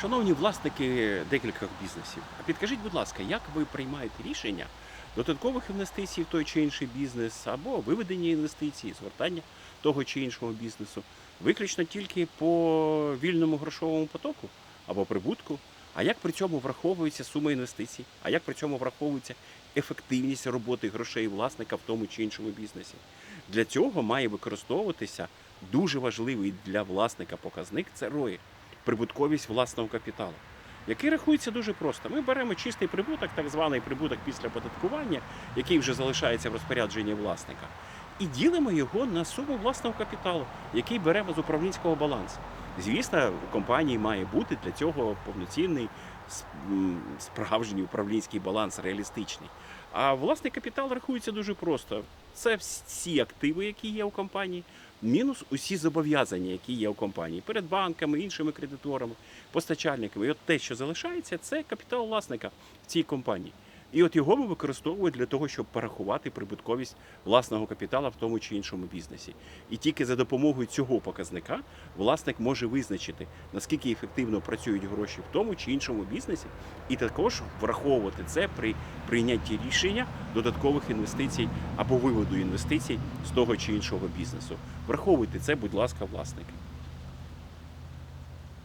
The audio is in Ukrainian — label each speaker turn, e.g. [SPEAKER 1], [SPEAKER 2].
[SPEAKER 1] Шановні власники декількох бізнесів, а підкажіть, будь ласка, як ви приймаєте рішення додаткових інвестицій в той чи інший бізнес або виведення інвестицій, згортання того чи іншого бізнесу, виключно тільки по вільному грошовому потоку або прибутку? А як при цьому враховується сума інвестицій? А як при цьому враховується ефективність роботи грошей власника в тому чи іншому бізнесі? Для цього має використовуватися дуже важливий для власника показник це ROI прибутковість власного капіталу, який рахується дуже просто. Ми беремо чистий прибуток, так званий прибуток після податкування, який вже залишається в розпорядженні власника, і ділимо його на суму власного капіталу, який беремо з управлінського балансу. Звісно, у компанії має бути для цього повноцінний справжній управлінський баланс реалістичний. А власний капітал рахується дуже просто. Це всі активи, які є у компанії, мінус усі зобов'язання, які є у компанії перед банками, іншими кредиторами, постачальниками. І от те, що залишається, це капітал власника в цій компанії. І от його ми використовуємо для того, щоб порахувати прибутковість власного капіталу в тому чи іншому бізнесі. І тільки за допомогою цього показника власник може визначити, наскільки ефективно працюють гроші в тому чи іншому бізнесі, і також враховувати це при прийнятті рішення додаткових інвестицій або виводу інвестицій з того чи іншого бізнесу. Враховуйте це, будь ласка, власники.